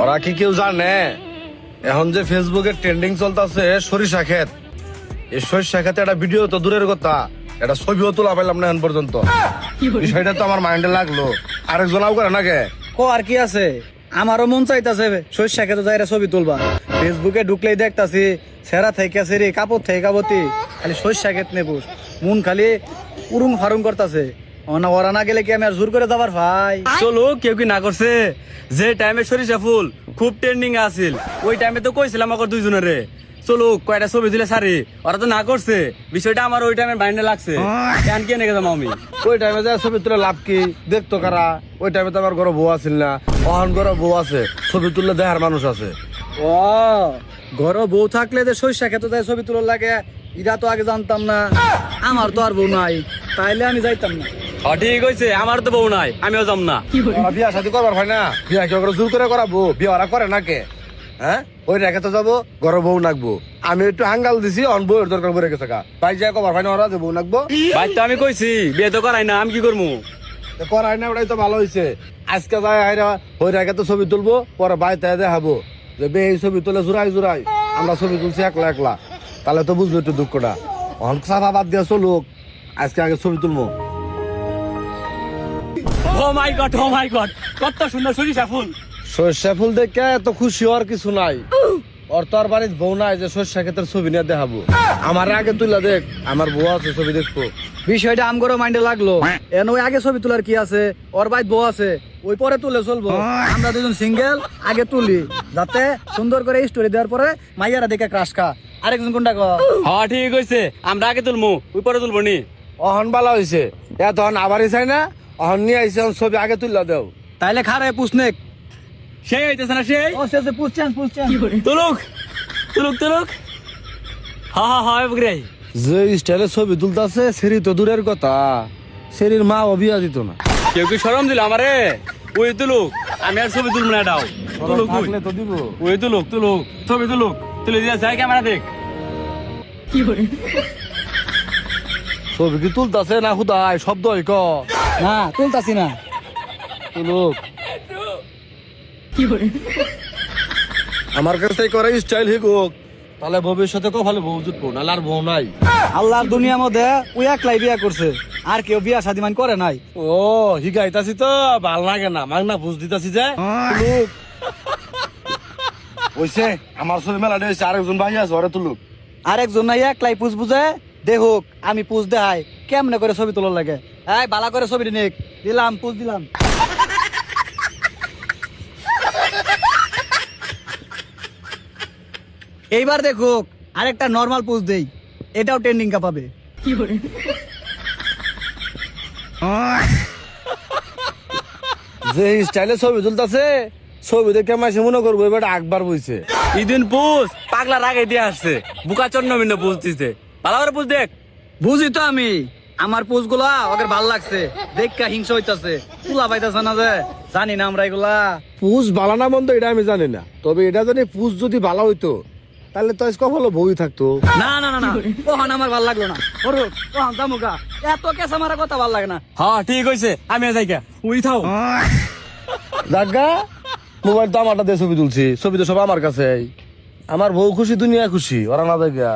ওরা কি কেউ জানে? এখন যে ফেসবুকে ট্রেন্ডিং চলতেছে, সরিষা ক্ষেত। এই সরিষা ক্ষেতে একটা ভিডিও তো দূরের কথা। এটা ছবিও তোলা পাইলাম না এখন পর্যন্ত। বিষয়টা তো আমার মাইন্ডে লাগল। আরেকজনাও করে নাকি? কো, আর কি আছে? আমারও মন চাইতাছে সরিষা খেতে যাইরা ছবি তুলবা। ফেসবুকে ঢুকলেই দেখতাছি সেরা থেকে সেরি কাপড় থেকে কাপতি খালি সরিষা খেত নেবুস মন খালি উরুং ফারুং করতাছে। অনা ওরা না গেলে কি আমি আর জোর করে যাবার ভাই? চলো কেউ কি না করছে? যে টাইমে সরিষা ফুল খুব ট্রেন্ডিং আছিল। ওই টাইমে তো কইছিলাম আমার দুইজনের। চলো কয়টা ছবি দিলে সারি ওরা তো না করছে। বিষয়টা আমার ওই টাইমে মাইন্ডে লাগছে। কেন কে নেগে যাব আমি? ওই টাইমে যে ছবি তুলে লাভ কি? দেখতো কারা? ওই টাইমে তো আমার ঘরে বউ আছিল না। অহন ঘরে বউ আছে। ছবি তুললে দেহার মানুষ আছে। ও ঘর বউ থাকলে যে শস্য খেতে যায় ছবি তোলার লাগে ইরা তো আগে জানতাম না। আমার তো আর বউ নাই। তাইলে আমি যাইতাম না। হ ঠিক হয়েছে আমার তো বউ নাই আমিও যাম না। ওরা বিয়া শাদি করবার হয় না। বিয়া কেউ করে জোর করে করাবো? বিয়া ওরা করে না কে হ্যাঁ? ওই রেখে তো যাব ঘরে বউ নাকবো। আমি একটু হাঙ্গাল দিছি অন বউয়ের দরকার পড়ে গেছে গা। ভাই যা কবার হয় না ওরা যে বউ নাকবো। ভাই তো আমি কইছি বিয়ে তো করাই না আমি কি করব করাই না ওটাই তো ভালো হয়েছে আজকে যাই হাইরা ওই রেখে তো ছবি তুলবো পরে বাইতে দেখাবো। যে বে এই ছবি তুলে জুড়াই জুড়াই আমরা ছবি তুলছি একলা একলা। তাহলে তো বুঝব একটু দুঃখটা। অন সাফা বাদ দিয়া চলুক আজকে আগে ছবি তুলবো। ও মাই গড ও মাই গড কত সুন্দর সরিষা ফুল। সর্ষা ফুল দেখে এত খুশি হওয়ার কিছু নাই। ওর তো আর বাড়ির বউ নাই যে সর্ষা ক্ষেতের ছবি নিয়ে দেখাবো। আমার আগে তুইলা দেখ আমার বউ আছে ছবি দেখব। বিষয়টা আমগরও মাইন্ডে লাগল। এন ওই আগে ছবি তোলার কি আছে? ওর বাইত বউ আছে ওই পরে তুলে চলবো। আমরা দুজন সিঙ্গেল আগে তুলি। যাতে সুন্দর করে স্টোরি দেওয়ার পরে মাইয়ারা দেখে ক্রাশ খা। আরেকজন কোনটা কো হ ঠিক হয়েছে আমরা আগে তুলবো ওই পরে তুলবো নি। অহন বালা হয়েছে এতক্ষণ আবারই চাই না। অহন নিয়ে আইসে ছবি আগে তুললা দেও। তাইলে খারে পুষনেক সেই হইতেছে না সেই? ও সে পুষছেন পুষছেন তুলুক তুলুক তুলুক। হা হা হা বগরে যে স্টাইলে ছবি তুলতাছে সেরি তো দূরের কথা। সেরির মা বিয়া দিত না। কেউ কি সরম দিল আমারে? ওই তুলুক আমি আর ছবি তুলবো না এটাও। তুলুক তো দিব। ওই তুলুক তুলুক ছবি তুলুক। তুলে দিয়া যায় ক্যামেরা দেখ। ছবি কি তুলতাছে না খুদাই শব্দ হয় ক। না তুলতাছি না। তুলুক। আমার কাছে করে স্টাইল হিকুক তাহলে ভবিষ্যতে কপালে বউ জুটবো নাহলে আর বউ নাই। আল্লাহর দুনিয়ার মধ্যে ওই একলাই বিয়া করছে। আর কেউ বিয়া শাদি মান করে নাই। ও হিগাইতাছি তো ভালো লাগে না। মাগ না বুঝ দিতাছি যে। ওইছে আমার ছবি মেলা দিয়েছে আরেকজন ভাই আছে ওরে তুলুক। আরেকজন নাই একলাই পুষ বুঝে দেখুক আমি পুষ দেখাই। কেমনে করে ছবি তোলার লাগে? এই বালা করে ছবি নিক। দিলাম পুষ দিলাম। এইবার দেখুক আরেকটা নর্মাল পুষ দেই। এটাও ট্রেন্ডিং কাপাবে যে স্টাইলে ছবি তুলতাছে ছবি দেখে মাসে মনে করব এবার আকবার বইছে। ইদিন পুষ পাগলার আগে দিয়ে আসছে। বুকা চন্ন ভিন্ন পুষ দিছে। ভালো করে পুষ দেখ। বুঝি তো আমি। আমার পোজগুলা ওদের ভালো লাগছে। দেখা হিংসা হইতাছে। তুলা পাইতাছে না যে জানি না আমরা এগুলা। পুষ বালা না মন্দ এটা আমি জানি না। তবে এটা জানি পুষ যদি ভালো হইতো তাহলে তো আজকে হলো বই থাকতো। না না না না ওখানে আমার ভালো লাগল না। ওরো ওখান জামুকা এত কেসা মারা কথা ভালো লাগে না। হ্যাঁ ঠিক হয়েছে আমি যাই কে উই থাও। জাগা মোবাইল তো আমারটা দিয়ে ছবি তুলছি। ছবি তো সব আমার কাছে আমার বউ খুশি দুনিয়া খুশি। ওরা না দেখা